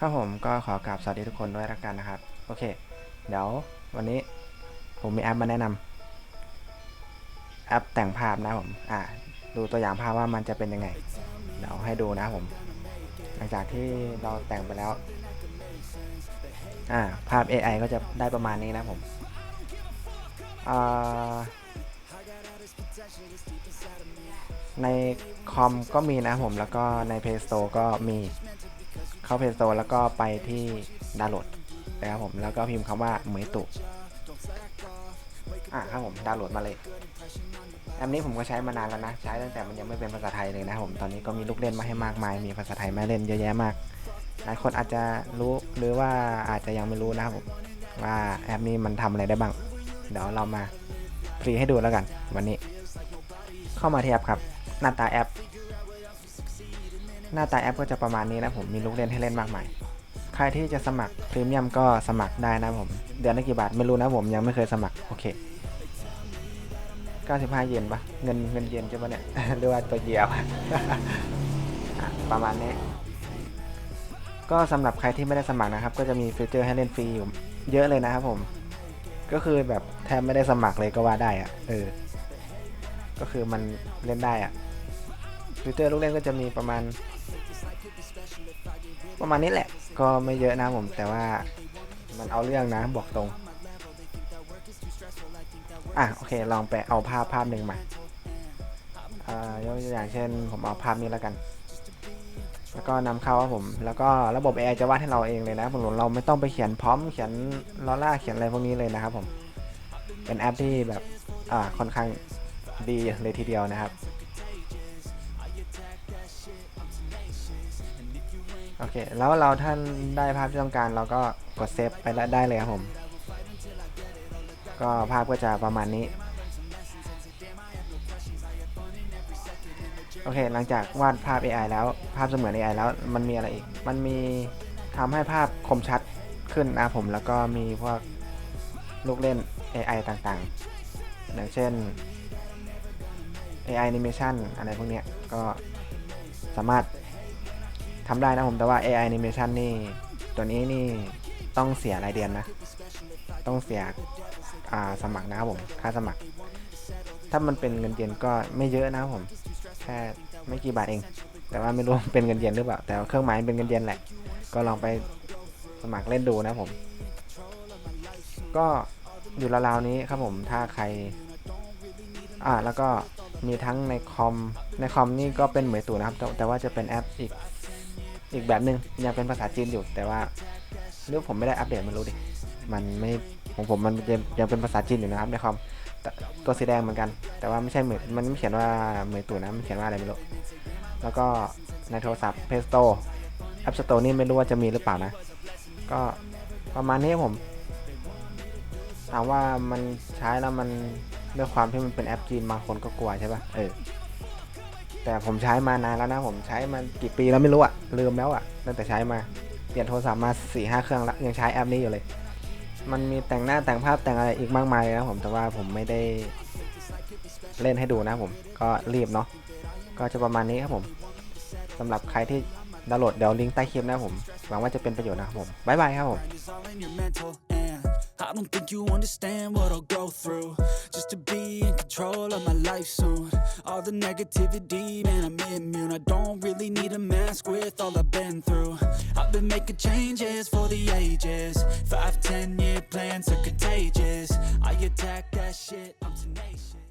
ครับผมก็ขอกราบสวัสดีทุกคนด้วยละกันนะครับ โอเค เดี๋ยววันนี้ผมมีแอปมาแนะนำแอปแต่งภาพนะผม อ่า ดูตัวอย่างภาพว่ามันจะเป็นยังไง เดี๋ยวให้ดูนะผม หลังจากที่เราแต่งไปแล้ว อ่า ภาพ AI ก็จะได้ประมาณนี้นะผมอ่าในคอมก็มีนะผมแล้วก็ใน Play Store ก็มี เข้า Play Store แล้วก็ไปที่ดาวน์โหลดนะครับผมแล้วก็พิมพ์คำว่าเหมยตุอะครับผมดาวน์โหลดมาเลยแอปนี้ผมก็ใช้มานานแล้วนะ ใช้ตั้งแต่มันยังไม่เป็นภาษาไทยเลยนะผมตอนนี้ก็มีลูกเล่นมาให้มากมาย มีภาษาไทยมาเล่นเยอะแยะมาก หลายคนอาจจะรู้หรือว่าอาจจะยังไม่รู้นะครับผมว่าแอปนี้มันทำอะไรได้บ้าง เดี๋ยวเรามาฟรีให้ดูแล้วกัน วันนี้ เข้ามาที่แอปครับ หน้าตาแอป หน้าตาแอปก็จะประมาณนี้นะผมมีลูกเล่นให้เล่นมากมาย ใครที่จะสมัครพรีเมียมก็สมัครได้นะผม เดือนละกี่บาทไม่รู้นะผมยังไม่เคยสมัคร โอเค 95 เยนปะเงินเงินเยนใช่ปะเนี่ยหรือว่าตัวเดียวประมาณนี้ ก็สำหรับใครที่ไม่ได้สมัครนะครับ ก็จะมีฟีเจอร์ให้เล่นฟรีอยู่เยอะเลยนะครับผม ก็คือแบบแทบไม่ได้สมัครเลยก็ว่าได้อะเออ ก็คือมันเล่นได้อะ ฟีเจอร์ลูกเล่นก็จะมีประมาณ ประมาณนี้แหละ ก็ไม่เยอะนะผม แต่ว่ามันเอาเรื่องนะบอกตรง อะโอเค ลองไปเอาภาพภาพหนึ่งมาอ่ายกตัวอย่างเช่น ผมเอาภาพนี้แล้วกัน แล้วก็นำเข้าครับผม แล้วก็ระบบ AI จะวาดให้เราเองเลยนะผมเราไม่ต้องไปเขียนพร้อม เขียนลอล่าเขียนอะไรพวกนี้เลยนะครับผม เป็นแอปที่แบบ อ่าค่อนข้างดีเลยทีเดียวนะครับ เค แล้วเราท่านได้ภาพที่ต้องการเราก็กดเซฟไปแล้วได้เลยครับผม ก็ภาพก็จะประมาณนี้ โอเค หลังจากวาดภาพ AI แล้ว ภาพเสมือน AI แล้วมันมีอะไรอีก มันมีทำให้ภาพคมชัดขึ้นนะผม แล้วก็มีพวกลูกเล่น AI ต่างๆ อย่างเช่น AI animation อะไรพวกนี้ก็สามารถ ทำได้นะผมแต่ว่า AI animation นี่ ตัวนี้นี่ต้องเสียรายเดือนนะ ต้องเสียสมัครนะครับผม ค่าสมัคร ถ้ามันเป็นเงินเยนก็ไม่เยอะนะครับผม แค่ไม่กี่บาทเอง แต่ว่าไม่รู้เป็นเงินเยนหรือเปล่า แต่เครื่องหมายเป็นเงินเยนแหละ ก็ลองไปสมัครเล่นดูนะผม ก็อยู่ราวๆนี้ครับผม ถ้าใคร อ่า แล้วก็มีทั้งในคอม ในคอมนี่ก็เป็นเหมือนตูนะครับ แต่ว่าจะเป็นแอปอีก อีกแบบหนึ่งยังเป็นภาษาจีนอยู่ แต่ว่าเรื่องผมไม่ได้อัปเดตมันรู้ดิ มันไม่ของผมมันยังเป็นภาษาจีนอยู่นะครับในคอมตัวสีแดงเหมือนกัน แต่ว่าไม่ใช่เหมือนมันไม่เขียนว่าเหมือนตู่นะมันเขียนว่าอะไรไม่รู้แล้วก็ในโทรศัพท์ Play Store App Store นี่ไม่รู้ว่าจะมีหรือเปล่านะ ก็ประมาณนี้ผมถามว่ามันใช้แล้วมันด้วยความที่มันเป็นแอปจีนบางคนก็กลัวใช่ปะเออ แต่ผมใช้มานานแล้วนะผมใช้มากี่ปีแล้วไม่รู้อะลืมแล้วอะตั้งแต่ใช้มาเปลี่ยนโทรศัพท์มา4ี่ห้าเครื่องแล้วยังใช้แอปนี้อยู่เลย มันมีแต่งหน้าแต่งภาพแต่งอะไรอีกมากมายนะผมแต่ว่าผมไม่ได้เล่นให้ดูนะผมก็รีบเนาะก็จะประมาณนี้ครับผมสำหรับใครที่ดาวน์โหลดเดี๋ยวลิงก์ใต้คลิปนะผมหวังว่าจะเป็นประโยชน์นะครับผมบ๊ายบายครับผม I don't think you understand what I'll go through just to be in control of my life soon. All the negativity, man, I'm immune. I don't really need a mask with all I've been through. I've been making changes for the ages. Five, ten year plans are contagious. I attack that shit, I'm tenacious.